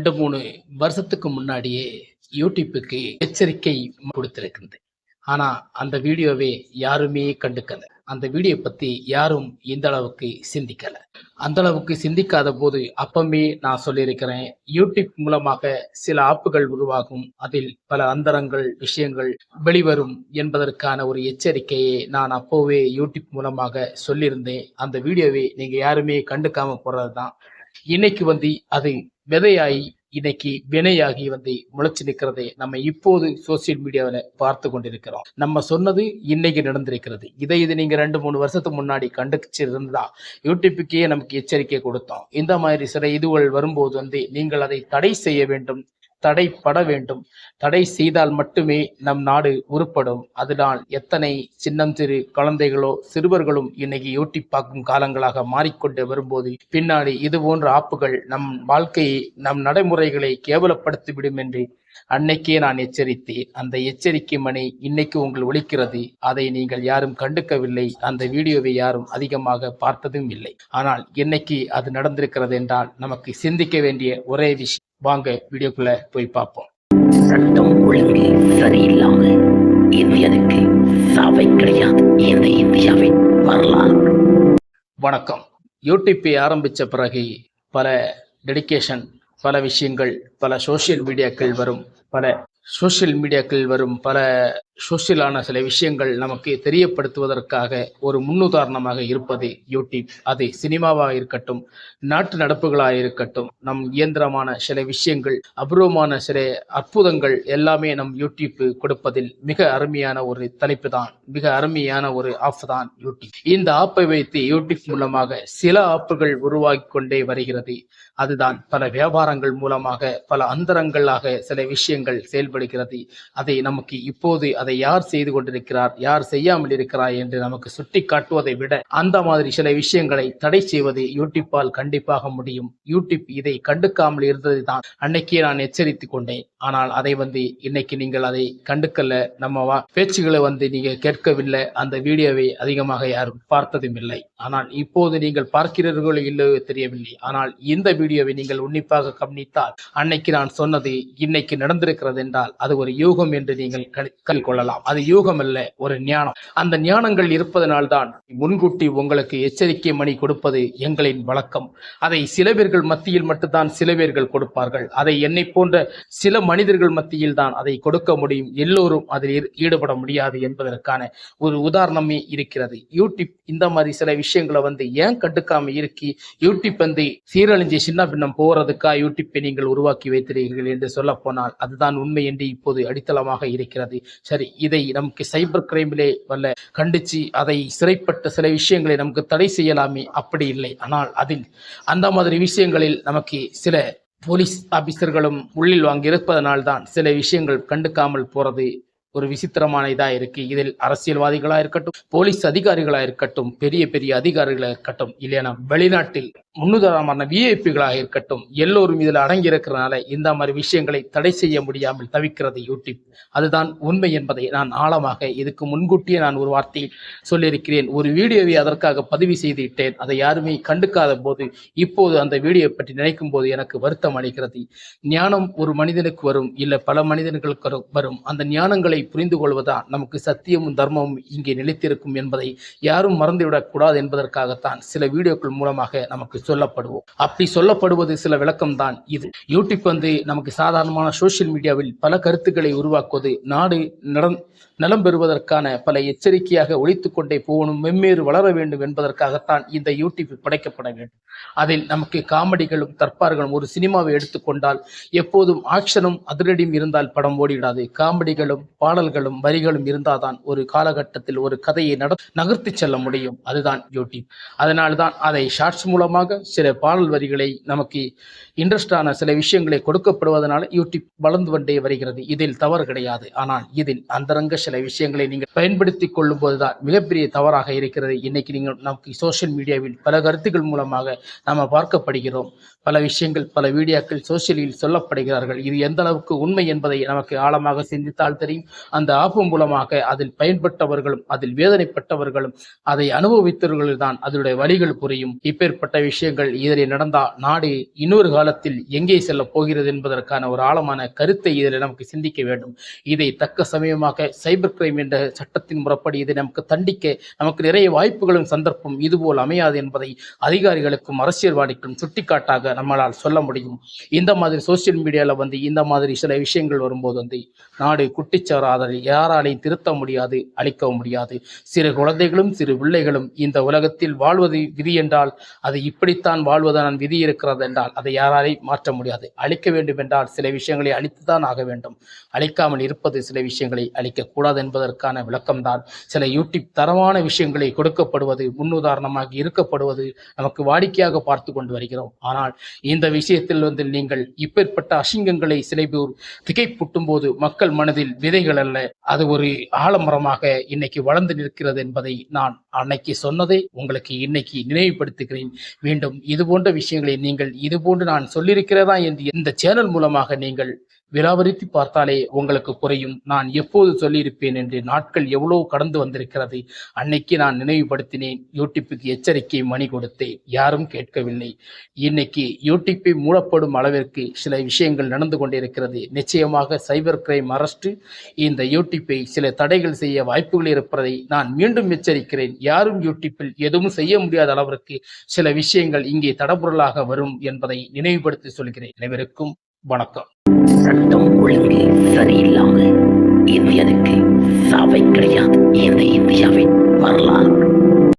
ரெண்டு மூணு வருஷத்துக்கு முன்னாடியே யூடியூப்புக்கு எச்சரிக்கை கொடுத்திருக்கிறது ஆனா அந்த வீடியோவை யாருமே கண்டுக்கல. அந்த வீடியோ பத்தி யாரும் இந்த அளவுக்கு சிந்திக்கலை. அந்த அளவுக்கு சிந்திக்காத போது அப்பமே நான் சொல்லியிருக்கிறேன் யூடியூப் மூலமாக சில ஆப்புகள் உருவாகும். அதில் பல அந்தரங்கள் விஷயங்கள் வெளிவரும் என்பதற்கான ஒரு எச்சரிக்கையை நான் அப்போவே யூடியூப் மூலமாக சொல்லியிருந்தேன். அந்த வீடியோவை நீங்கள் யாருமே கண்டுக்காம போகிறது தான் இன்னைக்கு வந்து அது விதையாகி இன்னைக்கு வினையாகி வந்து முளைச்சு நிற்கிறதை நம்ம இப்போது சோசியல் மீடியாவில் பார்த்து கொண்டிருக்கிறோம். நம்ம சொன்னது இன்னைக்கு நடந்திருக்கிறது. இதை இது நீங்க ரெண்டு மூணு வருஷத்துக்கு முன்னாடி கண்டுச்சிருந்தா யூடியூப்புக்கே நமக்கு எச்சரிக்கை கொடுத்தோம். இந்த மாதிரி சில இதுகள் வரும்போது வந்து நீங்கள் அதை தடை செய்ய வேண்டும். தடைப்பட வேண்டும். தடை செய்தால் மட்டுமே நம் நாடு உருப்படும். அதனால் எத்தனை சின்னம் சிறு குழந்தைகளோ சிறுவர்களும் இன்னைக்கு யோட்டி பார்க்கும் காலங்களாக மாறிக்கொண்டு வரும்போது பின்னாடி இது போன்ற ஆப்புகள் நம் வாழ்க்கையை நம் நடைமுறைகளை கேவலப்படுத்திவிடும் என்று அன்னைக்கே நான் எச்சரித்தேன். அந்த எச்சரிக்கை மணி இன்னைக்கு உங்கள் ஒழிக்கிறது அதை நீங்கள் யாரும் கண்டுக்கவில்லை. அந்த வீடியோவை யாரும் அதிகமாக பார்த்ததும் இல்லை. ஆனால் இன்னைக்கு அது நடந்திருக்கிறது என்றால் நமக்கு சிந்திக்க வேண்டிய ஒரே விஷயம் வாங்க வீடியோக்குள்ள போய் பார்ப்போம். சட்டம் ஒழுங்கு சரியில்லாம இந்தியனுக்கு சாவை கிடையாது இந்த இந்தியாவின் வரலாறு. வணக்கம். யூடியூப்பை ஆரம்பித்த பிறகு பல டெடிகேஷன் பல விஷயங்கள் பல சோஷியல் மீடியாக்கள் வரும் பல சோஷியல் மீடியாக்கள் வரும் பல சோஷியலான சில விஷயங்கள் நமக்கு தெரியப்படுத்துவதற்காக ஒரு முன்னுதாரணமாக இருப்பது யூடியூப். அது சினிமாவாக இருக்கட்டும் நாட்டு நடப்புகளாக இருக்கட்டும் நம் இயந்திரமான சில விஷயங்கள் அபூர்வமான சில அற்புதங்கள் எல்லாமே நம் யூடியூப் கொடுப்பதில் மிக அருமையான ஒரு தலைப்பு தான் மிக அருமையான ஒரு ஆப் தான் யூடியூப். இந்த ஆப்பை வைத்து யூடியூப் மூலமாக சில ஆப்புகள் உருவாகி கொண்டே வருகிறது. அதுதான் பல வியாபாரங்கள் மூலமாக பல அந்தரங்களாக சில விஷயங்கள் செயல்படுகிறது. அதை நமக்கு இப்போது அதை யார் செய்து கொண்டிருக்கிறார் யார் செய்யாமல் இருக்கிறார் என்று நமக்கு சுட்டி காட்டுவதை விட அந்த மாதிரி சில விஷயங்களை தடை செய்வது யூடியூப்பால் கண்டிப்பாக முடியும். யூடியூப் இதை கண்டுக்காமல் இருந்தது தான் அன்னைக்கே நான் எச்சரித்துக் கொண்டேன். ஆனால் அதை வந்து இன்னைக்கு நீங்கள் அதை கண்டுக்கல நம்ம வா பேச்சுகளை வந்து நீங்க கேட்கவில்லை. அந்த வீடியோவை அதிகமாக யாரும் பார்த்ததும் இல்லை. ஆனால் இப்போது நீங்கள் பார்க்கிறீர்களோ இல்லையோ தெரியவில்லை. ஆனால் இந்த வீடியோவை நீங்கள் உன்னிப்பாக கவனித்தால் அன்னைக்கு நான் சொன்னது இன்னைக்கு நடந்திருக்கிறது என்றால் அது ஒரு யூகம் என்று நீங்கள் கணி- கொள்ளலாம். அது யூகம் அல்ல ஒரு ஞானம். அந்த ஞானங்கள் இருப்பதனால் தான் முன்கூட்டி உங்களுக்கு எச்சரிக்கை மணி கொடுப்பது எங்களின் வழக்கம். அதை சில பேர்கள் மத்தியில் மட்டும்தான் சில பேர்கள் கொடுப்பார்கள். அதை என்னை போன்ற சில மனிதர்கள் மத்தியில் தான் அதை கொடுக்க முடியும். எல்லோரும் அதில் ஈடுபட முடியாது என்பதற்கான ஒரு உதாரணமே இருக்கிறது. யூடியூப் இந்த மாதிரி சில விஷயங்களை வந்து ஏன் கண்டுக்காம இருக்கி யூடியூப் வந்து சீரழிஞ்சு சின்ன பின்னம் போறதுக்கா யூடியூப்பை நீங்கள் உருவாக்கி வைத்திருக்கிறீர்கள் என்று சொல்ல போனால் அதுதான் உண்மை என்று இப்போது அடித்தளமாக இருக்கிறது. சரி இதை நமக்கு சைபர் கிரைமிலே வல்ல கண்டிச்சு அதை சிறைப்பட்ட சில விஷயங்களை நமக்கு தடை செய்யலாமே? அப்படி இல்லை. ஆனால் அதில் அந்த மாதிரி விஷயங்களில் நமக்கு சில போலீஸ் ஆபீசர்களும் உள்ளில் வாங்கி இருப்பதனால் தான் சில விஷயங்கள் கண்டுக்காமல் போறது ஒரு விசித்திரமான இதாக இருக்கு. இதில் அரசியல்வாதிகளாக இருக்கட்டும் போலீஸ் அதிகாரிகளாக இருக்கட்டும் பெரிய பெரிய அதிகாரிகளாக இருக்கட்டும் இல்லைன்னா வெளிநாட்டில் முன்னுதாரணமான விஐபிகளாக இருக்கட்டும் எல்லோரும் இதில் அடங்கி இருக்கிறனால இந்த மாதிரி விஷயங்களை தடை செய்ய முடியாமல் தவிக்கிறது யூடியூப். அதுதான் உண்மை என்பதை நான் ஆழமாக இதுக்கு முன்கூட்டியே நான் ஒரு வார்த்தை சொல்லியிருக்கிறேன். ஒரு வீடியோவை அதற்காக பதிவு செய்துவிட்டேன். அதை யாருமே கண்டுக்காத போது இப்போது அந்த வீடியோ பற்றி நினைக்கும் போது எனக்கு வருத்தம் அளிக்கிறது. ஞானம் ஒரு மனிதனுக்கு வரும் இல்லை பல மனிதர்களுக்கு வரும். அந்த ஞானங்களை புரிந்து கொள்வதுதான் நமக்கு சத்தியமும் தர்மமும் இங்கே நிலைத்திருக்கும் என்பதை யாரும் மறந்துவிடக்கூடாது என்பதற்காகத்தான் சில வீடியோக்கள் மூலமாக நமக்கு சொல்லப்படுவோம். அப்படி சொல்லப்படுவது சில விளக்கம் தான் இது. யூடியூப் வந்து நமக்கு சாதாரணமான சோஷியல் மீடியாவில் பல கருத்துக்களை உருவாக்குவது நாடு நட நலம் பெறுவதற்கான பல எச்சரிக்கையாக ஒழித்துக்கொண்டே போகணும் மெம்மேறு வளர வேண்டும் என்பதற்காகத்தான் இந்த யூடியூப் படைக்கப்பட வேண்டும். அதில் நமக்கு காமெடிகளும் தற்பார்களும் ஒரு சினிமாவை எடுத்துக்கொண்டால் எப்போதும் ஆக்ஷனும் அதிரடியும் இருந்தால் படம் ஓடிவிடாது. காமெடிகளும் பாடல்களும் வரிகளும் இருந்தால்தான் ஒரு காலகட்டத்தில் ஒரு கதையை நட நகர்த்தி செல்ல முடியும். அதுதான் யூடியூப். அதனால்தான் அதை ஷார்ட்ஸ் மூலமாக சில பாடல் வரிகளை நமக்கு இன்ட்ரெஸ்டான சில விஷயங்களை கொடுக்கப்படுவதனால யூடியூப் வளர்ந்து கொண்டே வருகிறது. இதில் தவறு கிடையாது. ஆனால் இதில் அந்தரங்க சில விஷயங்களை நீங்கள் பயன்படுத்தி கொள்ளும் போதுதான் மிகப்பெரிய தவறாக இருக்கிறது. இன்னைக்கு நீங்கள் நமக்கு சோசியல் மீடியாவில் பல கருத்துக்கள் மூலமாக நாம் பார்க்கப்படுகிறோம். பல விஷயங்கள் பல வீடியோக்கள் சோசியலில் சொல்லப்படுகிறார்கள். இது எந்த அளவுக்கு உண்மை என்பதை நமக்கு ஆழமாக சிந்தித்தால் தெரியும். அந்த ஆப்பு மூலமாக அதில் பயன்பட்டவர்களும் அதில் வேதனைப்பட்டவர்களும் அதை அனுபவித்தவர்கள் தான் அதனுடைய வழிகள் புரியும். இப்பேற்பட்ட விஷயங்கள் இதில் நடந்தால் நாடு இன்னொரு காலத்தில் எங்கே செல்ல போகிறது என்பதற்கான ஒரு ஆழமான கருத்தை இதில் நமக்கு சிந்திக்க வேண்டும். இதை தக்க சமயமாக சைபர் சைபர் கிரைம் என்ற சட்டத்தின் முறைப்படி இதை நமக்கு தண்டிக்க நமக்கு நிறைய வாய்ப்புகளும் சந்தர்ப்பம் இதுபோல் அமையாது என்பதை அதிகாரிகளுக்கும் அரசியல்வாதிக்கும் சுட்டிக்காட்டாக நம்மளால் சொல்ல முடியும். இந்த மாதிரி சோசியல் மீடியாவில் வந்து இந்த மாதிரி சில விஷயங்கள் வரும்போது வந்து நாடு குட்டிச்சாராதலை யாராலையும் திருத்த முடியாது அழிக்கவும் முடியாது. சிறு குழந்தைகளும் சிறு பிள்ளைகளும் இந்த உலகத்தில் வாழ்வது விதி என்றால் அது இப்படித்தான் வாழ்வதான விதி இருக்கிறது என்றால் அதை யாராலையும் மாற்ற முடியாது. அழிக்க வேண்டும் என்றால் சில விஷயங்களை அழித்துதான் ஆக வேண்டும். அழிக்காமல் இருப்பது சில விஷயங்களை அழிக்கக்கூடாது. என்பதற்கான விளக்கம்தான். சில யூடியூப் தரமான விஷயங்களை கொடுக்கப்படுவது முன்னுதாரணமாக இருக்கப்படுவது நமக்கு வாடிக்கையாக பார்த்து கொண்டு வருகிறோம். ஆனால் இந்த விஷயத்தில் வந்து நீங்கள் இப்பேற்பட்ட அசிங்கங்களை சில பேர் திகைப்பூட்டும் போது மக்கள் மனதில் விதைகள் அல்ல. அது ஒரு ஆலமரமாக இன்னைக்கு வளர்ந்து நிற்கிறது என்பதை நான் அன்னைக்கு சொன்னதை உங்களுக்கு இன்னைக்கு நினைவுபடுத்துகிறேன். மீண்டும் இது போன்ற விஷயங்களை நீங்கள் இது போன்று நான் சொல்லியிருக்கிறதா என்று இந்த சேனல் மூலமாக நீங்கள் விலாவரித்து பார்த்தாலே உங்களுக்கு குறையும் நான் எப்போது சொல்லியிருப்பேன் என்று நாட்கள் எவ்வளவு கடந்து வந்திருக்கிறது. அன்னைக்கு நான் நினைவுபடுத்தினேன். யூடியூப்புக்கு எச்சரிக்கை மணி கொடுத்தேன். யாரும் கேட்கவில்லை. இன்னைக்கு யூடியூப்பை மூடப்படும் அளவிற்கு சில விஷயங்கள் நடந்து கொண்டிருக்கிறது. நிச்சயமாக சைபர் கிரைம் அரஸ்ட் இந்த யூடியூப்பை சில தடைகள் செய்ய வாய்ப்புகள் இருப்பதை நான் மீண்டும் எச்சரிக்கிறேன். யாரும் யூடியூப்பில் எதுவும் செய்ய முடியாத அளவிற்கு சில விஷயங்கள் இங்கே தடபொருளாக வரும் என்பதை நினைவுபடுத்தி சொல்கிறேன். அனைவருக்கும் வணக்கம். சட்டம் இந்தியனுக்கு சாவை கிடையாது. இந்த இந்தியாவின் வரலாறு.